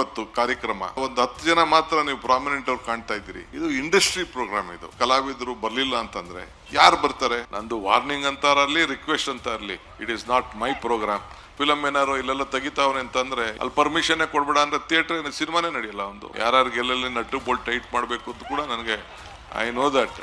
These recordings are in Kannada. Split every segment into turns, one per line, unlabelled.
ಇವತ್ತು ಕಾರ್ಯಕ್ರಮ. ಒಂದು ಹತ್ತು ಜನ ಮಾತ್ರ ನೀವು ಪ್ರಾಮಿನೆಂಟ್ ಅವ್ರು ಕಾಣ್ತಾ ಇದ್ದೀರಿ. ಇದು ಇಂಡಸ್ಟ್ರಿ ಪ್ರೋಗ್ರಾಮ್ ಇದು. ಕಲಾವಿದರು ಬರಲಿಲ್ಲ ಅಂತಂದ್ರೆ ಯಾರು ಬರ್ತಾರೆ? ನಂದು ವಾರ್ನಿಂಗ್ ಅಂತಾರಲ್ಲಿ ರಿಕ್ವೆಸ್ಟ್ ಅಂತ ಇರಲಿ. It is not my program film ಏನಾರು ಇಲ್ಲೆಲ್ಲ ತೆಗಿತಾವ್ರೆ ಅಂತಂದ್ರೆ ಅಲ್ಲಿ ಪರ್ಮಿಷನ್ ಕೊಡ್ಬೇಡ ಅಂದ್ರೆ ಥಿಯೇಟರ್ ಸಿನಿಮಾನೇ ನಡೆಯಲ್ಲ ಒಂದು. ಯಾರು ಎಲ್ಲೆಲ್ಲಿ ನಟ್ಟು ಬೋಲ್ಟ್ ಟೈಟ್ ಮಾಡಬೇಕು ಅಂತ ಕೂಡ ನನಗೆ ಐ ನೋ ದಟ್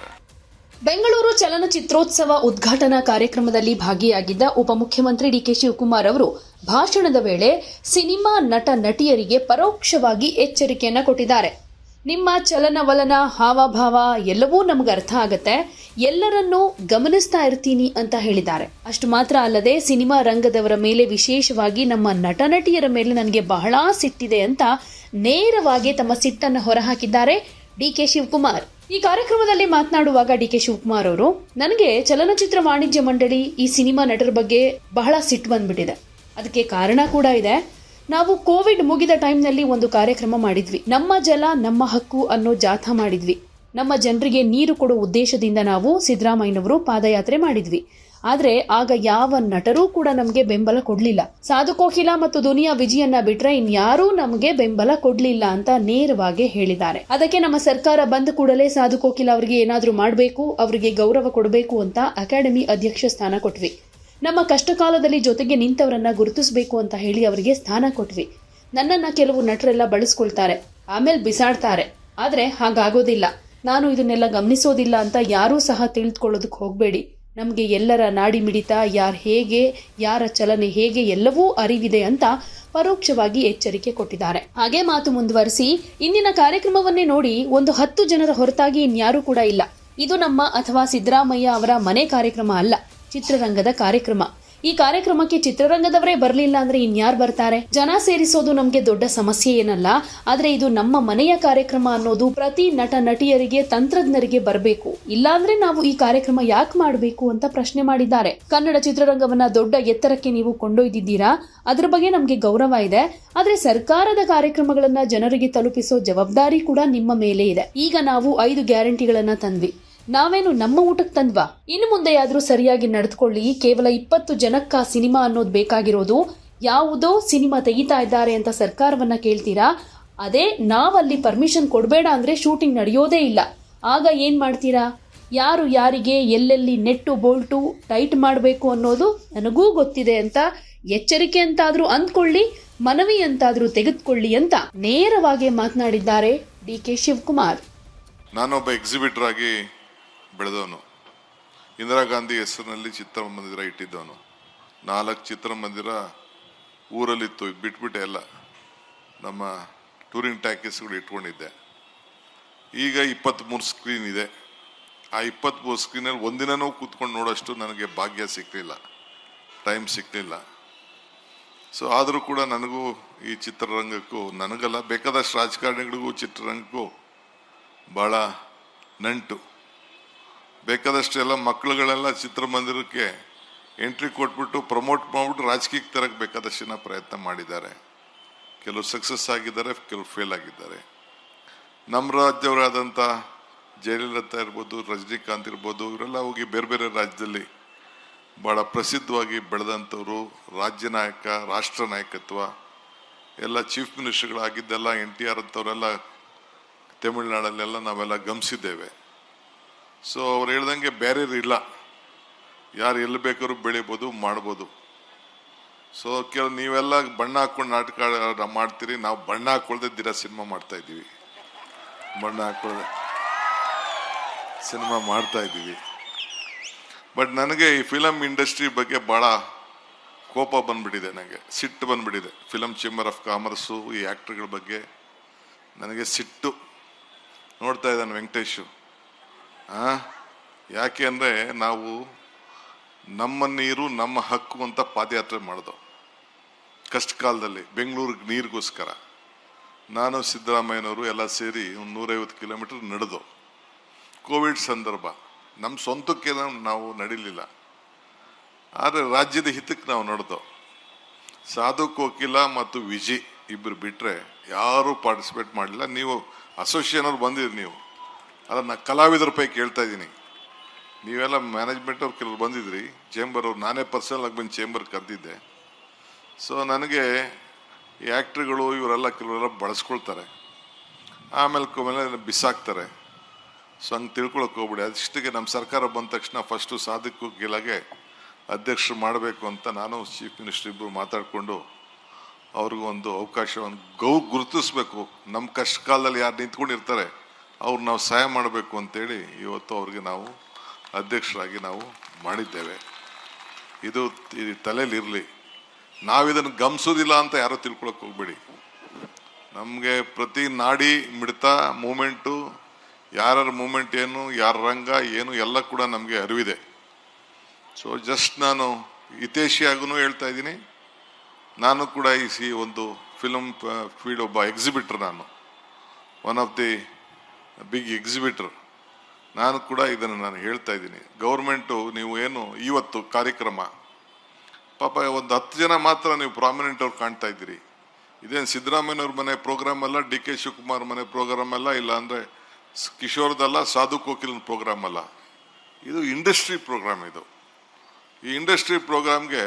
ಬೆಂಗಳೂರು ಚಲನಚಿತ್ರೋತ್ಸವ ಉದ್ಘಾಟನಾ ಕಾರ್ಯಕ್ರಮದಲ್ಲಿ ಭಾಗಿಯಾಗಿದ್ದ ಉಪಮುಖ್ಯಮಂತ್ರಿ ಡಿಕೆ ಶಿವಕುಮಾರ್ ಅವರು ಭಾಷಣದ ವೇಳೆ ಸಿನಿಮಾ ನಟ ನಟಿಯರಿಗೆ ಪರೋಕ್ಷವಾಗಿ ಎಚ್ಚರಿಕೆಯನ್ನು ಕೊಟ್ಟಿದ್ದಾರೆ. ನಿಮ್ಮ ಚಲನವಲನ, ಹಾವಭಾವ ಎಲ್ಲವೂ ನಮ್ಗೆ ಅರ್ಥ ಆಗತ್ತೆ. ಎಲ್ಲರನ್ನೂ ಗಮನಿಸ್ತಾ ಇರ್ತೀನಿ ಅಂತ ಹೇಳಿದ್ದಾರೆ. ಅಷ್ಟು ಮಾತ್ರ ಅಲ್ಲದೆ ಸಿನಿಮಾ ರಂಗದವರ ಮೇಲೆ ವಿಶೇಷವಾಗಿ ನಮ್ಮ ನಟ ನಟಿಯರ ಮೇಲೆ ನನಗೆ ಬಹಳ ಸಿಟ್ಟಿದೆ ಅಂತ ನೇರವಾಗಿ ತಮ್ಮ ಸಿಟ್ಟನ್ನು ಹೊರಹಾಕಿದ್ದಾರೆ ಡಿ ಕೆ ಶಿವಕುಮಾರ್. ಈ ಕಾರ್ಯಕ್ರಮದಲ್ಲಿ ಮಾತನಾಡುವಾಗ ಡಿ ಕೆ ಶಿವಕುಮಾರ್ ಅವರು, ನನಗೆ ಚಲನಚಿತ್ರ ವಾಣಿಜ್ಯ ಮಂಡಳಿ ಈ ಸಿನಿಮಾ ನಟರ ಬಗ್ಗೆ ಬಹಳ ಸಿಟ್ಟು ಬಂದ್ಬಿಟ್ಟಿದೆ. ಅದಕ್ಕೆ ಕಾರಣ ಕೂಡ ಇದೆ. ನಾವು ಕೋವಿಡ್ ಮುಗಿದ ಟೈಮ್ನಲ್ಲಿ ಒಂದು ಕಾರ್ಯಕ್ರಮ ಮಾಡಿದ್ವಿ. ನಮ್ಮ ಜಲ, ನಮ್ಮ ಹಕ್ಕು ಅನ್ನೋ ಜಾಥಾ ಮಾಡಿದ್ವಿ. ನಮ್ಮ ಜನರಿಗೆ ನೀರು ಕೊಡುವ ಉದ್ದೇಶದಿಂದ ನಾವು ಸಿದ್ದರಾಮಯ್ಯನವರು ಪಾದಯಾತ್ರೆ ಮಾಡಿದ್ವಿ. ಆದರೆ ಆಗ ಯಾವ ನಟರೂ ಕೂಡ ನಮಗೆ ಬೆಂಬಲ ಕೊಡಲಿಲ್ಲ. ಸಾಧು ಕೋಕಿಲ ಮತ್ತು ದುನಿಯಾ ವಿಜಯನ್ನ ಬಿಟ್ರೆ ಇನ್ಯಾರೂ ನಮಗೆ ಬೆಂಬಲ ಕೊಡಲಿಲ್ಲ ಅಂತ ನೇರವಾಗಿ ಹೇಳಿದ್ದಾರೆ. ಅದಕ್ಕೆ ನಮ್ಮ ಸರ್ಕಾರ ಬಂದ ಕೂಡಲೇ ಸಾಧು ಕೋಕಿಲ ಅವರಿಗೆ ಏನಾದರೂ ಮಾಡಬೇಕು, ಅವರಿಗೆ ಗೌರವ ಕೊಡಬೇಕು ಅಂತ ಅಕಾಡೆಮಿ ಅಧ್ಯಕ್ಷ ಸ್ಥಾನ ಕೊಟ್ವಿ. ನಮ್ಮ ಕಷ್ಟಕಾಲದಲ್ಲಿ ಜೊತೆಗೆ ನಿಂತವರನ್ನ ಗುರುತಿಸಬೇಕು ಅಂತ ಹೇಳಿ ಅವರಿಗೆ ಸ್ಥಾನ ಕೊಟ್ವಿ. ನನ್ನನ್ನ ಕೆಲವು ನಟರೆಲ್ಲ ಬಳಸ್ಕೊಳ್ತಾರೆ. ಆಮೇಲೆ ಬಿಸಾಡ್ತಾರೆ. ಆದರೆ ಹಾಗಾಗೋದಿಲ್ಲ. ನಾನು ಇದನ್ನೆಲ್ಲ ಗಮನಿಸೋದಿಲ್ಲ ಅಂತ ಯಾರೂ ಸಹ ತಿಳಿದುಕೊಳ್ಳೋದಕ್ಕೆ ಹೋಗಬೇಡಿ. ನಮಗೆ ಎಲ್ಲರ ನಾಡಿ ಮಿಡಿತ, ಯಾರು ಹೇಗೆ, ಯಾರ ಚಲನೆ ಹೇಗೆ ಎಲ್ಲವೂ ಅರಿವಿದೆ ಅಂತ ಪರೋಕ್ಷವಾಗಿ ಎಚ್ಚರಿಕೆ ಕೊಟ್ಟಿದ್ದಾರೆ. ಹಾಗೆ ಮಾತು ಮುಂದುವರಿಸಿ, ಇಂದಿನ ಕಾರ್ಯಕ್ರಮವನ್ನೇ ನೋಡಿ ಒಂದು ಹತ್ತು ಜನರ ಹೊರತಾಗಿ ಇನ್ಯಾರೂ ಕೂಡ ಇಲ್ಲ. ಇದು ನಮ್ಮ ಅಥವಾ ಸಿದ್ದರಾಮಯ್ಯ ಅವರ ಮನೆ ಕಾರ್ಯಕ್ರಮ ಅಲ್ಲ. ಚಿತ್ರರಂಗದ ಕಾರ್ಯಕ್ರಮ. ಈ ಕಾರ್ಯಕ್ರಮಕ್ಕೆ ಚಿತ್ರರಂಗದವರೇ ಬರಲಿಲ್ಲ ಅಂದ್ರೆ ಇನ್ಯಾರು ಬರ್ತಾರೆ? ಜನ ಸೇರಿಸೋದು ನಮಗೆ ದೊಡ್ಡ ಸಮಸ್ಯೆ ಏನಲ್ಲ, ಆದ್ರೆ ಇದು ನಮ್ಮ ಮನೆಯ ಕಾರ್ಯಕ್ರಮ ಅನ್ನೋದು ಪ್ರತಿ ನಟ ನಟಿಯರಿಗೆ, ತಂತ್ರಜ್ಞರಿಗೆ ಬರಬೇಕು. ಇಲ್ಲಾಂದ್ರೆ ನಾವು ಈ ಕಾರ್ಯಕ್ರಮ ಯಾಕೆ ಮಾಡಬೇಕು ಅಂತ ಪ್ರಶ್ನೆ ಮಾಡಿದ್ದಾರೆ. ಕನ್ನಡ ಚಿತ್ರರಂಗವನ್ನ ದೊಡ್ಡ ಎತ್ತರಕ್ಕೆ ನೀವು ಕೊಂಡೊಯ್ದಿದ್ದೀರಾ? ಅದ್ರ ಬಗ್ಗೆ ನಮಗೆ ಗೌರವ ಇದೆ. ಆದ್ರೆ ಸರ್ಕಾರದ ಕಾರ್ಯಕ್ರಮಗಳನ್ನ ಜನರಿಗೆ ತಲುಪಿಸೋ ಜವಾಬ್ದಾರಿ ಕೂಡ ನಿಮ್ಮ ಮೇಲೆ ಇದೆ. ಈಗ ನಾವು ಐದು ಗ್ಯಾರಂಟಿಗಳನ್ನ ತಂದ್ವಿ. ನಾವೇನು ನಮ್ಮ ಊಟಕ್ಕೆ ತಂದ್ವಾ? ಇನ್ನು ಮುಂದೆ ಆದರೂ ಸರಿಯಾಗಿ ನಡೆದುಕೊಳ್ಳಿ. ಕೇವಲ ಇಪ್ಪತ್ತು ಜನಕ್ಕ ಸಿನಿಮಾ ಅನ್ನೋದು ಬೇಕಾಗಿರೋದು. ಯಾವುದೋ ಸಿನಿಮಾ ತೆಗಿತಾ ಇದ್ದಾರೆ ಅಂತ ಸರ್ಕಾರವನ್ನ ಕೇಳ್ತೀರಾ? ಅದೇ ನಾವಲ್ಲಿ ಪರ್ಮಿಷನ್ ಕೊಡಬೇಡ ಅಂದ್ರೆ ಶೂಟಿಂಗ್ ನಡೆಯೋದೇ ಇಲ್ಲ. ಆಗ ಏನು ಮಾಡ್ತೀರಾ? ಯಾರು ಯಾರಿಗೆ ಎಲ್ಲೆಲ್ಲಿ ನೆಟ್ಟು ಬೋಲ್ಟು ಟೈಟ್ ಮಾಡಬೇಕು ಅನ್ನೋದು ನನಗೂ ಗೊತ್ತಿದೆ ಅಂತ ಎಚ್ಚರಿಕೆ ಅಂತಾದರೂ ಅಂದ್ಕೊಳ್ಳಿ, ಮನವಿ ಅಂತಾದರೂ ತೆಗೆದುಕೊಳ್ಳಿ ಅಂತ ನೇರವಾಗಿ ಮಾತನಾಡಿದ್ದಾರೆ ಡಿ ಕೆ ಶಿವಕುಮಾರ್.
ನಾನೊಬ್ಬ ಎಕ್ಸಿಬಿಟರ್ ಆಗಿ ಬೆಳೆದವನು. ಇಂದಿರಾ ಗಾಂಧಿ ಹೆಸರಿನಲ್ಲಿ ಚಿತ್ರಮಂದಿರ ಇಟ್ಟಿದ್ದವನು. ನಾಲ್ಕು ಚಿತ್ರಮಂದಿರ ಊರಲ್ಲಿತ್ತು, ಬಿಟ್ಬಿಟ್ಟೆ ಎಲ್ಲ. ನಮ್ಮ ಟೂರಿಂಗ್ ಟ್ಯಾಕೀಸ್ಗಳು ಇಟ್ಕೊಂಡಿದ್ದೆ. ಈಗ ಇಪ್ಪತ್ತ್ಮೂರು ಸ್ಕ್ರೀನ್ ಇದೆ. ಆ ಇಪ್ಪತ್ತ್ಮೂರು ಸ್ಕ್ರೀನಲ್ಲಿ ಒಂದಿನೂ ಕೂತ್ಕೊಂಡು ನೋಡೋಷ್ಟು ನನಗೆ ಭಾಗ್ಯ ಸಿಕ್ಕಲಿಲ್ಲ ಟೈಮ್ ಸಿಕ್ಕಲಿಲ್ಲ ಸೊ, ಆದರೂ ಕೂಡ ನನಗೂ ಈ ಚಿತ್ರರಂಗಕ್ಕೂ, ನನಗಲ್ಲ, ಬೇಕಾದಷ್ಟು ರಾಜಕಾರಣಿಗಳಿಗೂ ಚಿತ್ರರಂಗಕ್ಕೂ ಭಾಳ ನಂಟು. ಬೇಕಾದಷ್ಟು ಎಲ್ಲ ಮಕ್ಕಳುಗಳೆಲ್ಲ ಚಿತ್ರಮಂದಿರಕ್ಕೆ ಎಂಟ್ರಿ ಕೊಟ್ಬಿಟ್ಟು ಪ್ರಮೋಟ್ ಮಾಡಿಬಿಟ್ಟು ರಾಜಕೀಯಕ್ಕೆ ತರಕ್ಕೆ ಬೇಕಾದಷ್ಟಿನ ಪ್ರಯತ್ನ ಮಾಡಿದ್ದಾರೆ. ಕೆಲವು ಸಕ್ಸಸ್ ಆಗಿದ್ದಾರೆ, ಕೆಲವು ಫೇಲ್ ಆಗಿದ್ದಾರೆ. ನಮ್ಮ ರಾಜ್ಯವರಾದಂಥ ಜಯಲಲಿತಾ ಇರ್ಬೋದು, ರಜನಿಕಾಂತ್ ಇರ್ಬೋದು, ಇವರೆಲ್ಲ ಹೋಗಿ ಬೇರೆ ಬೇರೆ ರಾಜ್ಯದಲ್ಲಿ ಭಾಳ ಪ್ರಸಿದ್ಧವಾಗಿ ಬೆಳೆದಂಥವ್ರು, ರಾಜ್ಯ ನಾಯಕ, ರಾಷ್ಟ್ರ ನಾಯಕತ್ವ, ಎಲ್ಲ ಚೀಫ್ ಮಿನಿಸ್ಟರ್ಗಳಾಗಿದ್ದೆಲ್ಲ ಎನ್ ಟಿ ಆರ್ ಅಂಥವರೆಲ್ಲ ತಮಿಳುನಾಡಲ್ಲೆಲ್ಲ ನಾವೆಲ್ಲ ಗಮನಿಸಿದ್ದೇವೆ ಸೊ ಅವ್ರು ಹೇಳ್ದಂಗೆ ಬ್ಯಾರಿಯರ್ ಇಲ್ಲ. ಯಾರು ಎಲ್ಲಿ ಬೇಕಾದ್ರೂ ಬೆಳಿಬೋದು, ಮಾಡ್ಬೋದು. ಸೊ ಕೆಲವು ನೀವೆಲ್ಲ ಬಣ್ಣ ಹಾಕೊಂಡು ನಾಟಕ ಮಾಡ್ತೀರಿ. ನಾವು ಬಣ್ಣ ಹಾಕೊಳ್ದೆ ದಿನ ಸಿನಿಮಾ ಮಾಡ್ತಾ ಇದ್ದೀವಿ. ಬಣ್ಣ ಹಾಕೊಳ್ಳದೆ ಸಿನಿಮಾ ಮಾಡ್ತಾ ಇದ್ದೀವಿ. ಬಟ್ ನನಗೆ ಈ ಫಿಲಮ್ ಇಂಡಸ್ಟ್ರಿ ಬಗ್ಗೆ ಭಾಳ ಕೋಪ ಬಂದ್ಬಿಟ್ಟಿದೆ ನನಗೆ ಸಿಟ್ಟು ಬಂದ್ಬಿಟ್ಟಿದೆ. ಫಿಲಮ್ ಚೇಂಬರ್ ಆಫ್ ಕಾಮರ್ಸು ಈ ಆ್ಯಕ್ಟ್ರ್ಗಳ ಬಗ್ಗೆ ನನಗೆ ಸಿಟ್ಟು. ನೋಡ್ತಾ ಇದ್ದಾನೆ ವೆಂಕಟೇಶು. ಯಾಕೆ ಅಂದರೆ ನಾವು ನಮ್ಮ ನೀರು ನಮ್ಮ ಹಕ್ಕು ಅಂತ ಪಾದಯಾತ್ರೆ ಮಾಡಿದೆ. ಕಷ್ಟ ಕಾಲದಲ್ಲಿ ಬೆಂಗಳೂರಿಗೆ ನೀರಿಗೋಸ್ಕರ. ನಾನು ಸಿದ್ದರಾಮಯ್ಯನವರು ಎಲ್ಲ ಸೇರಿ ಒಂದು ನೂರೈವತ್ತು ಕಿಲೋಮೀಟರ್ ನಡೆದು. ಕೋವಿಡ್ ಸಂದರ್ಭ ನಮ್ಮ ಸ್ವಂತಕ್ಕೆ ನಾವು ನಡಿಲಿಲ್ಲ. ಆದರೆ ರಾಜ್ಯದ ಹಿತಕ್ಕೆ ನಾವು ನಡೆದೋ. ಸಾಧು ಕೋಕಿಲ ಮತ್ತು ವಿಜಿ ಇಬ್ಬರು ಬಿಟ್ಟರೆ ಯಾರೂ ಪಾರ್ಟಿಸಿಪೇಟ್ ಮಾಡಲಿಲ್ಲ. ನೀವು ಅಸೋಸಿಯೇಷನ್ ಅವ್ರು ಬಂದಿರಿ ನೀವು. ಅಲ್ಲ ನಾ ಕಲಾವಿದರ ಪೈಕಿ ಕೇಳ್ತಾ ಇದ್ದೀನಿ. ನೀವೆಲ್ಲ ಮ್ಯಾನೇಜ್ಮೆಂಟ್ ಅವ್ರು ಕೆಲವ್ರು ಬಂದಿದ್ರಿ. ಚೇಂಬರ್ ಅವ್ರು, ನಾನೇ ಪರ್ಸನಲ್ ಆಗಿ ಬಂದು ಚೇಂಬರ್ ಕರೆದಿದ್ದೆ. ಸೊ ನನಗೆ ಈ ಆ್ಯಕ್ಟ್ರುಗಳು ಇವರೆಲ್ಲ ಕೆಲವರೆಲ್ಲ ಬಳಸ್ಕೊಳ್ತಾರೆ. ಆಮೇಲೆ ಕೊಮೇಲೆ ಬಿಸಾಕ್ತಾರೆ. ಸೊ ಹಂಗೆ ತಿಳ್ಕೊಳಕ್ಕೆ ಹೋಗ್ಬಿಡಿ. ಅದಿಷ್ಟಿಗೆ ನಮ್ಮ ಸರ್ಕಾರ ಬಂದ ತಕ್ಷಣ ಫಸ್ಟು ಸಾಧಕ ಗಿಲಾಗೆ ಅಧ್ಯಕ್ಷರು ಮಾಡಬೇಕು ಅಂತ ನಾನು ಚೀಫ್ ಮಿನಿಸ್ಟರ್ ಇಬ್ಬರು ಮಾತಾಡಿಕೊಂಡು ಅವ್ರಿಗೂ ಒಂದು ಅವಕಾಶವನ್ನು ಗೌ ಗುರುತಿಸ್ಬೇಕು. ನಮ್ಮ ಕಷ್ಟ ಕಾಲದಲ್ಲಿ ಯಾರು ನಿಂತ್ಕೊಂಡಿರ್ತಾರೆ ಅವ್ರು ನಾವು ಸಹಾಯ ಮಾಡಬೇಕು ಅಂತೇಳಿ ಇವತ್ತು ಅವ್ರಿಗೆ ನಾವು ಅಧ್ಯಕ್ಷರಾಗಿ ನಾವು ಮಾಡಿದ್ದೇವೆ. ಇದು ತಲೆಯಲ್ಲಿರಲಿ ನಾವಿದನ್ನು ಗಮನಿಸೋದಿಲ್ಲ ಅಂತ ಯಾರೂ ತಿಳ್ಕೊಳಕ್ಕೆ ಹೋಗ್ಬೇಡಿ. ನಮಗೆ ಪ್ರತಿ ನಾಡಿ ಮಿಡಿತ ಮೂಮೆಂಟು, ಯಾರ್ಯಾರ ಮೂಮೆಂಟ್ ಏನು, ಯಾರ ರಂಗ ಏನು, ಎಲ್ಲ ಕೂಡ ನಮಗೆ ಅರಿವಿದೆ. ಸೊ ಜಸ್ಟ್ ನಾನು ಹಿತೇಶಿಯಾಗೂ ಹೇಳ್ತಾ ಇದ್ದೀನಿ. ನಾನು ಕೂಡ ಈ ಸಿ ಒಂದು ಫಿಲಮ್ ಫೀಲ್ಡ್ ಒಬ್ಬ ಎಕ್ಸಿಬಿಟ್ರ್ ನಾನು. One of the big exhibitor ನಾನು ಕೂಡ ಇದನ್ನು ನಾನು ಹೇಳ್ತಾ ಇದ್ದೀನಿ. ಗೌರ್ಮೆಂಟು ನೀವು ಏನು ಇವತ್ತು ಕಾರ್ಯಕ್ರಮ? ಪಾಪ ಒಂದು ಹತ್ತು ಜನ ಮಾತ್ರ ನೀವು ಪ್ರಾಮಿನೆಂಟ್ ಅವ್ರು ಕಾಣ್ತಾ ಇದ್ದೀರಿ. ಇದೇನು ಸಿದ್ದರಾಮಯ್ಯವ್ರ ಮನೆ ಪ್ರೋಗ್ರಾಮ್ ಅಲ್ಲ, ಡಿ ಕೆ ಶಿವಕುಮಾರ್ ಮನೆ ಪ್ರೋಗ್ರಾಮ್ ಅಲ್ಲ, ಇಲ್ಲ ಅಂದರೆ ಕಿಶೋರ್ದಲ್ಲ ಸಾಧು ಕೋಕಿಲನ್ ಪ್ರೋಗ್ರಾಮ್ ಅಲ್ಲ? ಇದು ಇಂಡಸ್ಟ್ರಿ ಪ್ರೋಗ್ರಾಮ್ ಇದು. ಈ ಇಂಡಸ್ಟ್ರಿ ಪ್ರೋಗ್ರಾಮ್ಗೆ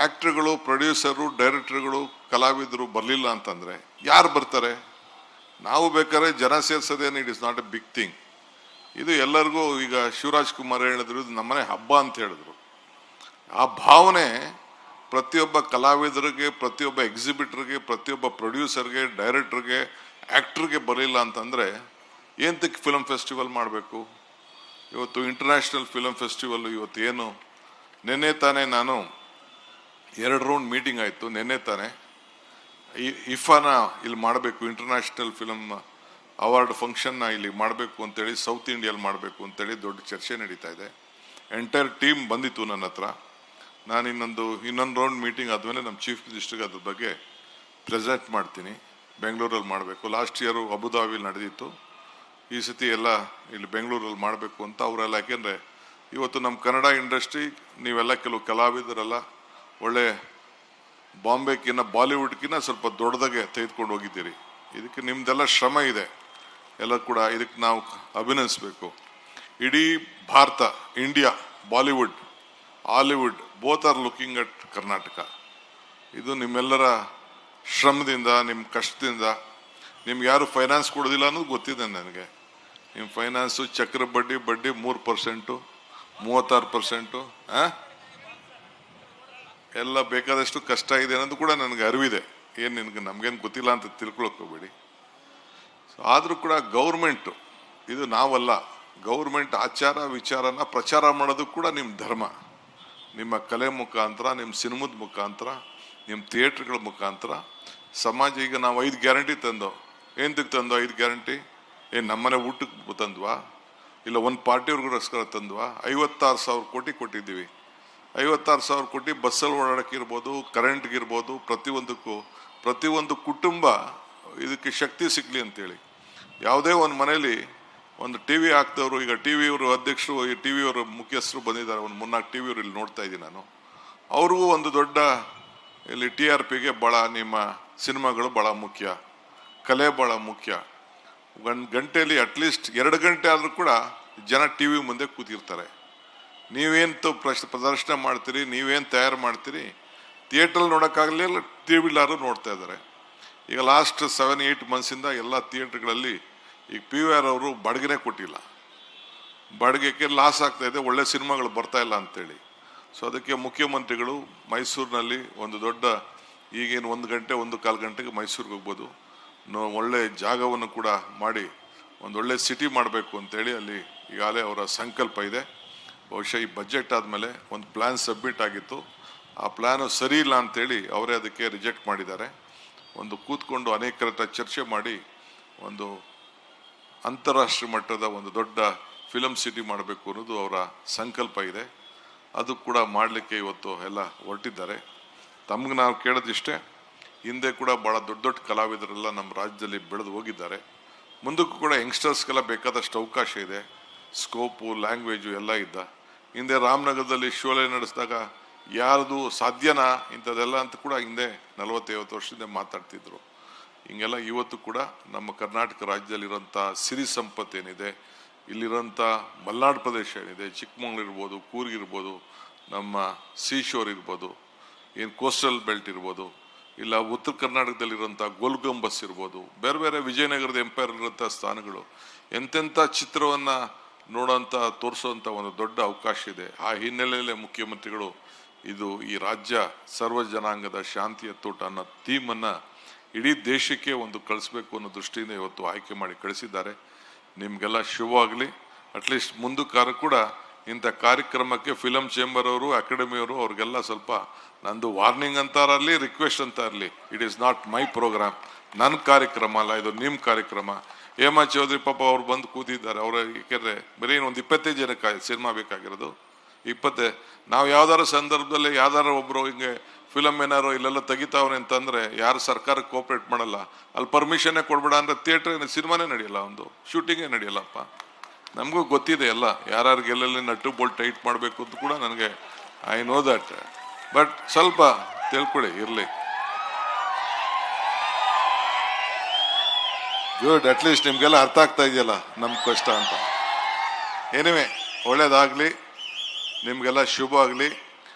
ಆ್ಯಕ್ಟ್ರುಗಳು ಪ್ರೊಡ್ಯೂಸರು ಡೈರೆಕ್ಟ್ರ್ಗಳು ಕಲಾವಿದರು ಬರಲಿಲ್ಲ ಅಂತಂದರೆ ಯಾರು ಬರ್ತಾರೆ? ನಾವು ಬೇಕಾದ್ರೆ ಜನ ಸೇರ್ಸೋದೇನು it is not a big thing ಇದು ಎಲ್ಲರಿಗೂ ಈಗ ಶಿವರಾಜ್ ಕುಮಾರ್ ಹೇಳಿದ್ರು, ಇದು ನಮ್ಮನೆ ಹಬ್ಬ ಅಂತ ಹೇಳಿದ್ರು. ಆ ಭಾವನೆ ಪ್ರತಿಯೊಬ್ಬ ಕಲಾವಿದರಿಗೆ, ಪ್ರತಿಯೊಬ್ಬ ಎಕ್ಸಿಬಿಟ್ರಿಗೆ ಪ್ರತಿಯೊಬ್ಬ ಪ್ರೊಡ್ಯೂಸರ್ಗೆ ಡೈರೆಕ್ಟ್ರಿಗೆ ಆ್ಯಕ್ಟ್ರಿಗೆ ಬರಲಿಲ್ಲ ಅಂತಂದರೆ ಏನಕ್ಕೆ ಫಿಲಮ್ ಫೆಸ್ಟಿವಲ್ ಮಾಡಬೇಕು? ಇವತ್ತು ಇಂಟರ್ನ್ಯಾಷನಲ್ ಫಿಲಮ್ ಫೆಸ್ಟಿವಲ್ ಇವತ್ತು ಏನು ನಿನ್ನೆ ತಾನೇ ನಾನು ಎರಡು ರೌಂಡ್ ಮೀಟಿಂಗ್ ಆಯಿತು, ನಿನ್ನೆ ತಾನೇ. ಈ- ಇಫಾನ ಇಲ್ಲಿ ಮಾಡಬೇಕು ಇಂಟರ್ನ್ಯಾಷನಲ್ ಫಿಲಮ್ ಅವಾರ್ಡ್ ಫಂಕ್ಷನ್ನ ಇಲ್ಲಿ ಮಾಡಬೇಕು ಅಂತೇಳಿ ಸೌತ್ ಇಂಡಿಯಲ್ಲಿ ಮಾಡಬೇಕು ಅಂತೇಳಿ ದೊಡ್ಡ ಚರ್ಚೆ ನಡೀತಾ ಇದೆ. ಎಂಟೈರ್ ಟೀಮ್ ಬಂದಿತ್ತು ನನ್ನ ಹತ್ರ. ನಾನು ಇನ್ನೊಂದು ಇನ್ನೊಂದು ರೌಂಡ್ ಮೀಟಿಂಗ್ ಆದಮೇಲೆ ನಮ್ಮ ಚೀಫ್ ಮಿನಿಸ್ಟರ್ಗೆ ಅದ್ರ ಬಗ್ಗೆ ಪ್ರೆಸೆಂಟ್ ಮಾಡ್ತೀನಿ. ಬೆಂಗಳೂರಲ್ಲಿ ಮಾಡಬೇಕು. ಲಾಸ್ಟ್ ಇಯರು ಅಬುದಾಬಿಲಿ ನಡೆದಿತ್ತು. ಈ ಸತಿ ಎಲ್ಲ ಇಲ್ಲಿ ಬೆಂಗಳೂರಲ್ಲಿ ಮಾಡಬೇಕು ಅಂತ ಅವರೆಲ್ಲ, ಯಾಕೆಂದರೆ ಇವತ್ತು ನಮ್ಮ ಕನ್ನಡ ಇಂಡಸ್ಟ್ರಿ ನೀವೆಲ್ಲ ಕೆಲವು ಕಲಾವಿದರೆಲ್ಲ ಒಳ್ಳೆ ಬಾಂಬೆಕಿನ್ನ ಬಾಲಿವುಡ್ಕಿನ್ನ ಸ್ವಲ್ಪ ದೊಡ್ಡದಾಗೆ ತೆಗೆದುಕೊಂಡು ಹೋಗಿದ್ದೀರಿ. ಇದಕ್ಕೆ ನಿಮ್ದೆಲ್ಲ ಶ್ರಮ ಇದೆ. ಎಲ್ಲ ಕೂಡ ಇದಕ್ಕೆ ನಾವು ಅಭಿನಂದಿಸಬೇಕು. ಇಡೀ Bharat, India, Bollywood, Hollywood both are looking at Karnataka ಇದು ನಿಮ್ಮೆಲ್ಲರ ಶ್ರಮದಿಂದ ನಿಮ್ಮ ಕಷ್ಟದಿಂದ. ನಿಮ್ಗೆ ಯಾರು ಫೈನಾನ್ಸ್ ಕೊಡೋದಿಲ್ಲ ಅನ್ನೋದು ಗೊತ್ತಿದೆ ನನಗೆ. ನಿಮ್ಮ ಫೈನಾನ್ಸು ಚಕ್ರ ಬಡ್ಡಿ ಬಡ್ಡಿ ಮೂರು ಪರ್ಸೆಂಟು ಮೂವತ್ತಾರು ಪರ್ಸೆಂಟು ಹಾಂ ಎಲ್ಲ ಬೇಕಾದಷ್ಟು ಕಷ್ಟ ಇದೆ ಅನ್ನೋದು ಕೂಡ ನನಗೆ ಅರಿವಿದೆ. ಏನು ನಿನಗೆ ನಮಗೇನು ಗೊತ್ತಿಲ್ಲ ಅಂತ ತಿಳ್ಕೊಳಕ್ಕೋಗ್ಬೇಡಿ ಸೊ ಆದರೂ ಕೂಡ ಗೌರ್ಮೆಂಟು, ಇದು ನಾವಲ್ಲ. ಗೌರ್ಮೆಂಟ್ ಆಚಾರ ವಿಚಾರನ ಪ್ರಚಾರ ಮಾಡೋದು ಕೂಡ ನಿಮ್ಮ ಧರ್ಮ. ನಿಮ್ಮ ಕಲೆ ಮುಖಾಂತರ ನಿಮ್ಮ ಸಿನಿಮದ ಮುಖಾಂತರ ನಿಮ್ಮ ಥಿಯೇಟ್ರ್ಗಳ ಮುಖಾಂತರ. ಸಮಾಜ ಈಗ ನಾವು ಐದು ಗ್ಯಾರಂಟಿ ತಂದೋ? ಏನಕ್ಕೆ ತಂದೋ ಐದು ಗ್ಯಾರಂಟಿ? ಏನು ನಮ್ಮನೆ ಊಟಕ್ಕೆ ತಂದ್ವಾ? ಇಲ್ಲ ಒಂದು ಪಾರ್ಟಿಯವ್ರಿಗೋಸ್ಕರ ತಂದ್ವಾ? ಐವತ್ತಾರು ಸಾವಿರ ಕೋಟಿ ಕೊಟ್ಟಿದ್ದೀವಿ. ಐವತ್ತಾರು ಸಾವಿರ ಕೋಟಿ ಬಸ್ಸಲ್ಲಿ ಓಡಾಡಕ್ಕೆ ಇರ್ಬೋದು ಕರೆಂಟ್ಗೆ ಇರ್ಬೋದು ಪ್ರತಿಯೊಂದಕ್ಕೂ, ಪ್ರತಿಯೊಂದು ಕುಟುಂಬ ಇದಕ್ಕೆ ಶಕ್ತಿ ಸಿಗಲಿ ಅಂತೇಳಿ. ಯಾವುದೇ ಒಂದು ಮನೇಲಿ ಒಂದು ಟಿ ವಿ ಹಾಕ್ತವ್ರು ಈಗ ಟಿ ವಿಯವರು ಅಧ್ಯಕ್ಷರು, ಈ ಟಿ ವಿಯವರು ಮುಖ್ಯಸ್ಥರು ಬಂದಿದ್ದಾರೆ, ಒಂದು ಮೂರ್ನಾಲ್ಕು ಟಿ ವಿಯವರು ಇಲ್ಲಿ ನೋಡ್ತಾ ಇದ್ದೀನಿ ನಾನು. ಅವ್ರಿಗೂ ಒಂದು ದೊಡ್ಡ ಇಲ್ಲಿ ಟಿ ಆರ್ ಪಿಗೆ ಭಾಳ ನಿಮ್ಮ ಸಿನಿಮಾಗಳು ಭಾಳ ಮುಖ್ಯ. ಕಲೆ ಭಾಳ ಮುಖ್ಯ. ಗಂಟೆಯಲ್ಲಿ ಅಟ್ಲೀಸ್ಟ್ ಎರಡು ಗಂಟೆ ಆದರೂ ಕೂಡ ಜನ ಟಿ ವಿ ಮುಂದೆ ಕೂತಿರ್ತಾರೆ. ನೀವೇನು ಪ್ರಶ್, ಪ್ರದರ್ಶನ ಮಾಡ್ತೀರಿ, ನೀವೇನು ತಯಾರು ಮಾಡ್ತೀರಿ? ಥಿಯೇಟ್ರಲ್ಲಿ ನೋಡೋಕ್ಕಾಗಲಿಲ್ಲ ಟಿ ವಿಲಾರು ನೋಡ್ತಾ ಇದ್ದಾರೆ. ಈಗ ಲಾಸ್ಟ್ ಸೆವೆನ್ ಏಯ್ಟ್ ಮಂತ್ಸಿಂದ ಎಲ್ಲ ಥಿಯೇಟ್ರ್ಗಳಲ್ಲಿ ಈಗ ಪಿ ವಿ ಆರ್ ಅವರು ಬಾಡಿಗೆನೇ ಕೊಟ್ಟಿಲ್ಲ. ಬಾಡಿಗೆಗೆ ಲಾಸ್ ಆಗ್ತಾ ಇದೆ, ಒಳ್ಳೆ ಸಿನಿಮಾಗಳು ಬರ್ತಾ ಇಲ್ಲ ಅಂತೇಳಿ. ಸೊ ಅದಕ್ಕೆ ಮುಖ್ಯಮಂತ್ರಿಗಳು ಮೈಸೂರಿನಲ್ಲಿ ಒಂದು ದೊಡ್ಡ ಈಗೇನು ಒಂದು ಗಂಟೆ, ಒಂದು ಕಾಲು ಗಂಟೆಗೆ ಮೈಸೂರಿಗೆ ಹೋಗ್ಬೋದು. ಒಳ್ಳೆ ಜಾಗವನ್ನು ಕೂಡ ಮಾಡಿ ಒಂದು ಒಳ್ಳೆ ಸಿಟಿ ಮಾಡಬೇಕು ಅಂತೇಳಿ ಅಲ್ಲಿ ಈಗಾಗಲೇ ಅವರ ಸಂಕಲ್ಪ ಇದೆ. ಬಹುಶಃ ಈ ಬಜೆಟ್ ಆದಮೇಲೆ ಒಂದು ಪ್ಲ್ಯಾನ್ ಸಬ್ಮಿಟ್ ಆಗಿತ್ತು. ಆ ಪ್ಲ್ಯಾನು ಸರಿ ಇಲ್ಲ ಅಂತೇಳಿ ಅವರೇ ಅದಕ್ಕೆ ರಿಜೆಕ್ಟ್ ಮಾಡಿದ್ದಾರೆ. ಒಂದು ಕೂತ್ಕೊಂಡು ಅನೇಕ ಹತ್ರ ಚರ್ಚೆ ಮಾಡಿ ಒಂದು ಅಂತಾರಾಷ್ಟ್ರೀಯ ಮಟ್ಟದ ಒಂದು ದೊಡ್ಡ ಫಿಲಮ್ ಸಿಟಿ ಮಾಡಬೇಕು ಅನ್ನೋದು ಅವರ ಸಂಕಲ್ಪ ಇದೆ. ಅದು ಕೂಡ ಮಾಡಲಿಕ್ಕೆ ಇವತ್ತು ಎಲ್ಲ ಹೊರಟಿದ್ದಾರೆ. ತಮ್ಗೆ ನಾವು ಕೇಳೋದಿಷ್ಟೇ, ಹಿಂದೆ ಕೂಡ ಭಾಳ ದೊಡ್ಡ ದೊಡ್ಡ ಕಲಾವಿದರೆಲ್ಲ ನಮ್ಮ ರಾಜ್ಯದಲ್ಲಿ ಬೆಳೆದು ಹೋಗಿದ್ದಾರೆ. ಮುಂದಕ್ಕೂ ಕೂಡ ಯಂಗ್ಸ್ಟರ್ಸ್ಗೆಲ್ಲ ಬೇಕಾದಷ್ಟು ಅವಕಾಶ ಇದೆ. ಸ್ಕೋಪು ಲ್ಯಾಂಗ್ವೇಜು ಎಲ್ಲ ಇದ್ದ. ಹಿಂದೆ ರಾಮನಗರದಲ್ಲಿ ಶೋಲೆ ನಡೆಸಿದಾಗ ಯಾರದು ಸಾಧ್ಯನಾ ಇಂಥದ್ದೆಲ್ಲ ಅಂತ ಕೂಡ ಹಿಂದೆ ನಲವತ್ತೈವತ್ತು ವರ್ಷದಿಂದ ಮಾತಾಡ್ತಿದ್ರು. ಹಿಂಗೆಲ್ಲ ಇವತ್ತು ಕೂಡ ನಮ್ಮ ಕರ್ನಾಟಕ ರಾಜ್ಯದಲ್ಲಿರುವಂಥ ಸಿರಿ ಸಂಪತ್ತು ಏನಿದೆ ಇಲ್ಲಿರೋಂಥ ಮಲ್ನಾಡು ಪ್ರದೇಶ ಏನಿದೆ, ಚಿಕ್ಕಮಂಗ್ಳೂರು ಇರ್ಬೋದು, ಕೂರ್ಗ್ ಇರ್ಬೋದು, ನಮ್ಮ ಸೀಶೋರ್ ಇರ್ಬೋದು, ಏನು ಕೋಸ್ಟಲ್ ಬೆಲ್ಟ್ ಇರ್ಬೋದು, ಇಲ್ಲ ಉತ್ತರ ಕರ್ನಾಟಕದಲ್ಲಿರುವಂಥ ಗೋಲ್ಗಂಬಸ್ ಇರ್ಬೋದು, ಬೇರೆ ಬೇರೆ ವಿಜಯನಗರದ ಎಂಪೈರ್ ಇರುವಂಥ ಸ್ಥಾನಗಳು, ಎಂತೆಂಥ ಚಿತ್ರವನ್ನು ನೋಡೋಂಥ ತೋರಿಸೋಂಥ ಒಂದು ದೊಡ್ಡ ಅವಕಾಶ ಇದೆ. ಆ ಹಿನ್ನೆಲೆಯಲ್ಲಿ ಮುಖ್ಯಮಂತ್ರಿಗಳು ಇದು ಈ ರಾಜ್ಯ ಸರ್ವ ಜನಾಂಗದ ಶಾಂತಿಯ ತೋಟ ಅನ್ನೋ ಥೀಮನ್ನು ಇಡೀ ದೇಶಕ್ಕೆ ಒಂದು ಕಳಿಸ್ಬೇಕು ಅನ್ನೋ ದೃಷ್ಟಿಯಿಂದ ಇವತ್ತು ಆಯ್ಕೆ ಮಾಡಿ ಕಳಿಸಿದ್ದಾರೆ. ನಿಮಗೆಲ್ಲ ಶುಭವಾಗಲಿ ಅಟ್ಲೀಸ್ಟ್ ಮುಂದಕ್ಕಾರ ಕೂಡ ಇಂಥ ಕಾರ್ಯಕ್ರಮಕ್ಕೆ ಫಿಲಮ್ ಚೇಂಬರ್ ಅವರು ಅಕಾಡೆಮಿಯವರು ಅವ್ರಿಗೆಲ್ಲ ಸ್ವಲ್ಪ ನಂದು ವಾರ್ನಿಂಗ್ ಅಂತಾರಲ್ಲಿ ರಿಕ್ವೆಸ್ಟ್ ಅಂತ ಇರಲಿ. It is not my program ನನ್ನ ಕಾರ್ಯಕ್ರಮ ಅಲ್ಲ, ಇದು ನಿಮ್ಮ ಕಾರ್ಯಕ್ರಮ. ಹೇಮಾ ಚೌಧರಿ ಪಾಪ ಅವ್ರು ಬಂದು ಕೂತಿದ್ದಾರೆ. ಅವರ ಏಕೆಂದರೆ ಬರೀ ಒಂದು ಇಪ್ಪತ್ತೈದು ಜನಕ್ಕೆ ಸಿನಿಮಾ ಬೇಕಾಗಿರೋದು. ಇಪ್ಪತ್ತೇ, ನಾವು ಯಾವ್ದಾರ ಸಂದರ್ಭದಲ್ಲಿ ಯಾವ್ದಾರ ಒಬ್ರು ಹಿಂಗೆ ಫಿಲಮ್ ಏನಾರು ಇಲ್ಲೆಲ್ಲ ತೆಗಿತಾವ್ರೆ ಅಂತಂದ್ರೆ ಯಾರು ಸರ್ಕಾರಕ್ಕೆ ಕೋಪರೇಟ್ ಮಾಡಲ್ಲ. ಅಲ್ಲಿ ಪರ್ಮಿಷನ್ನೇ ಕೊಡ್ಬೇಡ ಅಂದ್ರೆ ಥಿಯೇಟರ್ ಸಿನಿಮಾನೇ ನಡೆಯಲ್ಲ ಒಂದು. ಶೂಟಿಂಗೇ ನಡೆಯಲ್ಲಪ್ಪ ನಮಗೂ ಗೊತ್ತಿದೆ ಎಲ್ಲ. ಯಾರ್ಯಾರಿಗೆ ಎಲ್ಲೆಲ್ಲಿ ನಟ್ಟು ಬೋಲ್ಟ್ ಟೈಟ್ ಮಾಡಬೇಕು ಅಂತ ಕೂಡ ನನಗೆ ಐ ನೋ ದಟ್ ಬಟ್ ಸ್ವಲ್ಪ ತಿಳ್ಕೊಳ್ಳಿ ಇರಲಿ. ಗುಡ್ ಅಟ್ಲೀಸ್ಟ್ ನಿಮ್ಗೆಲ್ಲ ಅರ್ಥ ಆಗ್ತಾ ಇದೆಯಲ್ಲ ನಮ್ಮ ಕಷ್ಟ ಅಂತ. ಏನಿವೆ ಒಳ್ಳೇದಾಗ್ಲಿ ನಿಮ್ಗೆಲ್ಲ ಶುಭ ಆಗಲಿ.